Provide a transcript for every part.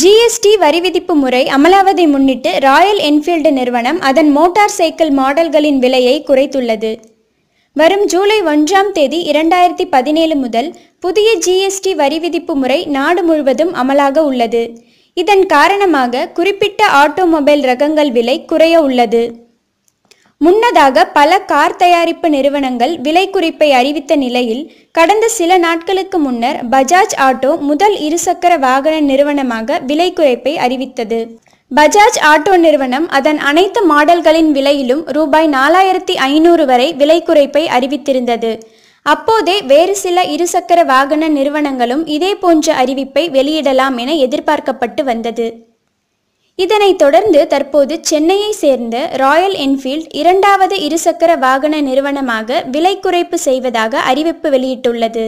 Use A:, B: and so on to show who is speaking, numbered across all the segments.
A: GST வரி விதிப்பு முறை அமலாவதை முன்னிட்டு ராயல் என்ஃபீல்டு நிறுவனம் அதன் மோட்டார் சைக்கிள் மாடல்களின் விலையை குறைத்துள்ளது. வரும் ஜூலை ஒன்றாம் தேதி இரண்டாயிரத்தி பதினேழு முதல் புதிய ஜிஎஸ்டி வரி விதிப்பு முறை நாடு முழுவதும் அமலாக உள்ளது. இதன் காரணமாக குறிப்பிட்ட ஆட்டோமொபைல் ரகங்கள் விலை குறைய உள்ளது. முன்னதாக பல கார் தயாரிப்பு நிறுவனங்கள் விலை குறைப்பை அறிவித்த நிலையில் கடந்த சில நாட்களுக்கு முன்னர் பஜாஜ் ஆட்டோ முதல் இருசக்கர வாகன நிறுவனமாக விலை குறைப்பை அறிவித்தது. பஜாஜ் ஆட்டோ நிறுவனம் அதன் அனைத்து மாடல்களின் விலையிலும் ரூபாய் நாலாயிரத்தி ஐநூறு வரை விலை குறைப்பை அறிவித்திருந்தது. அப்போதே வேறு சில இருசக்கர வாகன நிறுவனங்களும் இதே போன்ற அறிவிப்பை வெளியிடலாம் என எதிர்பார்க்கப்பட்டு வந்தது. இதனைத் தொடர்ந்து தற்போது சென்னையை சேர்ந்த ராயல் என்ஃபீல்ட் இரண்டாவது இருசக்கர வாகன நிறுவனமாக விலை குறைப்பு செய்வதாக அறிவிப்பு வெளியிட்டுள்ளது.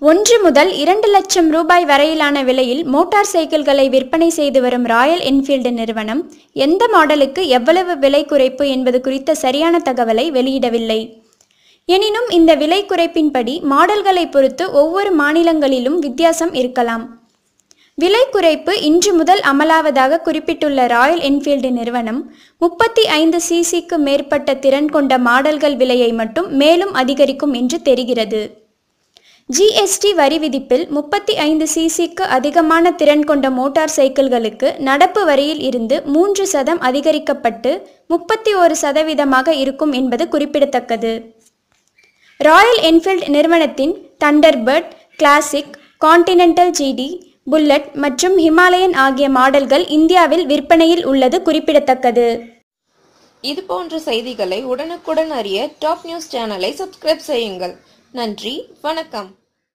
A: ஒன்று முதல் இரண்டு லட்சம் ரூபாய் வரையிலான விலையில் மோட்டார் சைக்கிள்களை விற்பனை செய்து வரும் ராயல் என்ஃபீல்டு நிறுவனம் எந்த மாடலுக்கு எவ்வளவு விலை குறைப்பு என்பது குறித்த சரியான தகவலை வெளியிடவில்லை. எனினும் இந்த விலை குறைப்பின்படி மாடல்களை பொறுத்து ஒவ்வொரு மாநிலங்களிலும் வித்தியாசம் இருக்கலாம். விலை குறைப்பு இன்று முதல் அமலாவதாக குறிப்பிட்டுள்ள ராயல் என்ஃபீல்டு நிறுவனம் முப்பத்தி ஐந்து சிசிக்கு மேற்பட்ட திறன் கொண்ட மாடல்கள் விலையை மட்டும் மேலும் அதிகரிக்கும் என்று தெரிகிறது. ஜிஎஸ்டி வரி விதிப்பில் முப்பத்தி ஐந்து சிசிக்கு அதிகமான திறன் கொண்ட மோட்டார் சைக்கிள்களுக்கு நடப்பு வரியில் இருந்து மூன்று சதம் அதிகரிக்கப்பட்டு முப்பத்தி ஒரு சதவீதமாக இருக்கும் என்பது குறிப்பிடத்தக்கது. ராயல் என்ஃபீல்ட் நிறுவனத்தின் Thunderbird classic continental GT bullet மற்றும் ஹிமாலயன் ஆகிய மாடல்கள் இந்தியாவில் விற்பனையில் உள்ளது குறிப்பிடத்தக்கது.
B: இது போன்ற செய்திகளை உடனுக்குடன் அறிய டாப் நியூஸ் சேனலை சப்ஸ்கிரைப் செய்யுங்கள். நன்றி வணக்கம்.